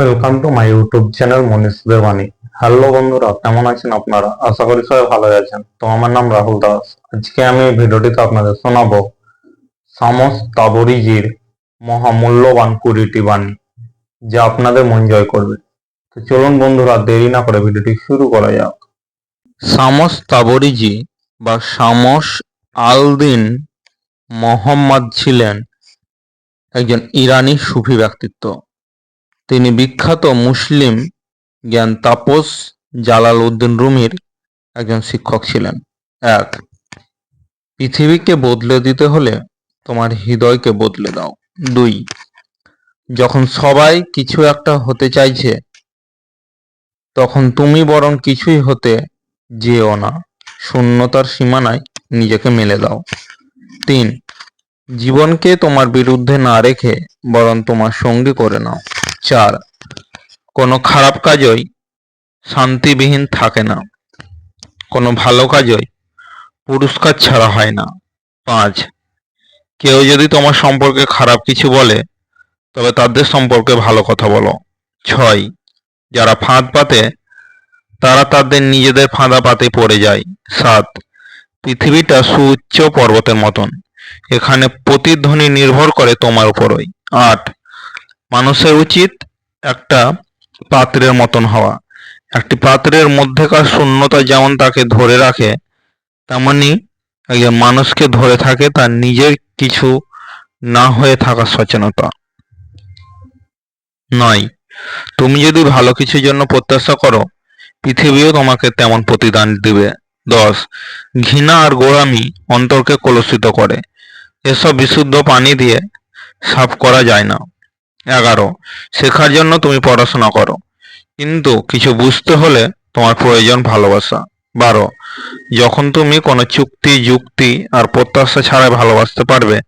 Welcome to my YouTube channel Manish Devani hello বন্ধুরা, কেমন আছেন আপনারা? আশা করি সবাই ভালো আছেন। তো আমার নাম রাহুল দাস। আজকে আমি ভিডিওটিতে আপনাদের শোনাবো সামস তাবরিজির মহামূল্যবান কুড়িটি বাণী, যা আপনাদের মন জয় করবে। তো চলুন বন্ধুরা, দেরি না করে ভিডিওটি শুরু করা যাক। সামস তাবরিজি বা সামস আলদিন মোহাম্মদ ছিলেন একজন ইরানি সুফি ব্যক্তিত্ব। তিনি বিখ্যাত মুসলিম জ্ঞান তাপস জালাল উদ্দিন রুমির একজন শিক্ষক ছিলেন। এক, পৃথিবীকে বদলে দিতে হলে তোমার হৃদয়কে বদলে দাও। দুই, যখন সবাই কিছু একটা হতে চাইছে, তখন তুমি বরং কিছুই হতে যেও না। শূন্যতার সীমানায় নিজেকে মেলে দাও। তিন, জীবনকে তোমার বিরুদ্ধে না রেখে বরং তোমার সঙ্গী করে নাও। চার কোনো খারাপ কাজই শান্তিবিহীন থাকে না। কোনো ভালো কাজই পুরস্কার ছাড়া হয় না। পাঁচ, কেউ যদি তোমার সম্পর্কে খারাপ কিছু বলে, তবে তাদের সম্পর্কে ভালো কথা বলো। ছয়, যারা ফাঁদ পাতে, তারা তাদের নিজেদের ফাঁদা পাতে পড়ে যায়। সাত, পৃথিবীটা সুউচ্চ পর্বতের মতন। এখানে প্রতিধ্বনি নির্ভর করে তোমার উপরই। আট মানুষের উচিত একটা পাত্রের মতন হওয়া। একটি পাত্রের মধ্যেকার শূন্যতা যেমন তাকে ধরে রাখে, তেমনি একজন মানুষকে ধরে থাকে তার নিজের কিছু না হয়ে থাকার সচেতনতা। নয়, তুমি যদি ভালো কিছুর জন্য প্রত্যাশা করো, পৃথিবীও তোমাকে তেমন প্রতিদান দিবে। দশ, ঘৃণা আর গোড়ামি অন্তরকে কলুষিত করে। এসব বিশুদ্ধ পানি দিয়ে সাফ করা যায় না। এগারো। শেখার জন্য তুমি পড়াশোনা করো। কিন্তু কিছু বুঝতে হলে তোমার প্রয়োজন ভালোবাসা। বারো। যখন তুমি কোনো চুক্তি, যুক্তি আর প্রত্যাশা ছাড়াই ভালোবাসতে পারবে,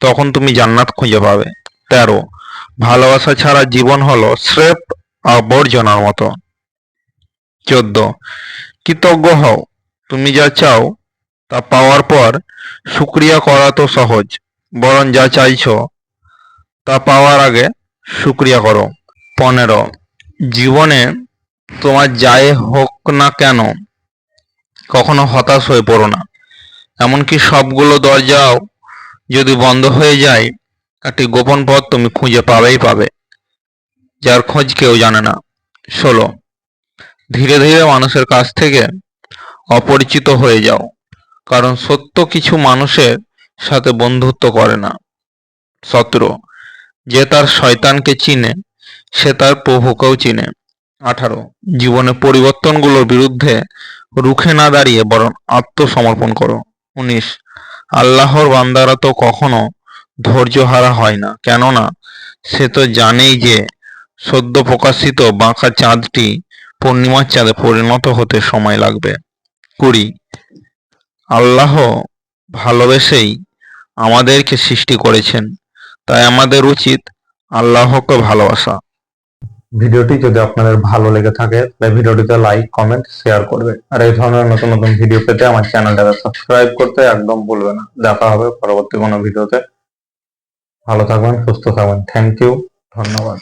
তখন তুমি জান্নাত খুঁজে পাবে। তেরো। ভালোবাসা ছাড়া জীবন হলো স্রেফ আবর্জনার মতো। চোদ্দ। কৃতজ্ঞ হও। তুমি যা চাও তা পাওয়ার পর শুক্রিয়া করা তো সহজ, বরং যা চাইছো তা পাওয়ার আগে শুক্রিয়া করো। পনেরো, জীবনে তোমার যাই হোক না কেন, কখনো হতাশ হয়ে পড়ো না। এমনকি সবগুলো দরজাও যদি বন্ধ হয়ে যায়, একটি গোপন পথ তুমি খুঁজে পাবেই পাবে, যার খোঁজ কেউ জানে না। ষোলো, ধীরে ধীরে মানুষের কাছ থেকে অপরিচিত হয়ে যাও, কারণ সত্য কিছু মানুষের সাথে বন্ধুত্ব করে না। সতেরো যে তার শয়তানকে চিনে, সে তার প্রভুকেও চিনে। আঠারো, জীবনে পরিবর্তনগুলোর বিরুদ্ধে রুখে না দাঁড়িয়ে বরং আত্মসমর্পণ করো। উনিশ, আল্লাহর বান্দারা তো কখনো ধৈর্যহারা হয় না, কেননা সে তো জানেই যে সদ্য প্রকাশিত বাঁকা চাঁদটি পূর্ণিমার চাঁদে পরিণত হতে সময় লাগবে। কুড়ি, আল্লাহ ভালোবেসেই আমাদেরকে সৃষ্টি করেছেন। তাই আমাদের উচিত আল্লাহকে ভালোবাসা। ভিডিওটি যদি আপনাদের ভালো লেগে থাকে তাহলে ভিডিওটিতে লাইক কমেন্ট শেয়ার করবে আর এই ধরনের নতুন নতুন ভিডিও পেতে আমার চ্যানেলটাকে সাবস্ক্রাইব করতে একদম ভুলবে না। দেখা হবে পরবর্তী কোনো ভিডিওতে। ভালো থাকবেন, সুস্থ থাকবেন। থ্যাংক ইউ ধন্যবাদ।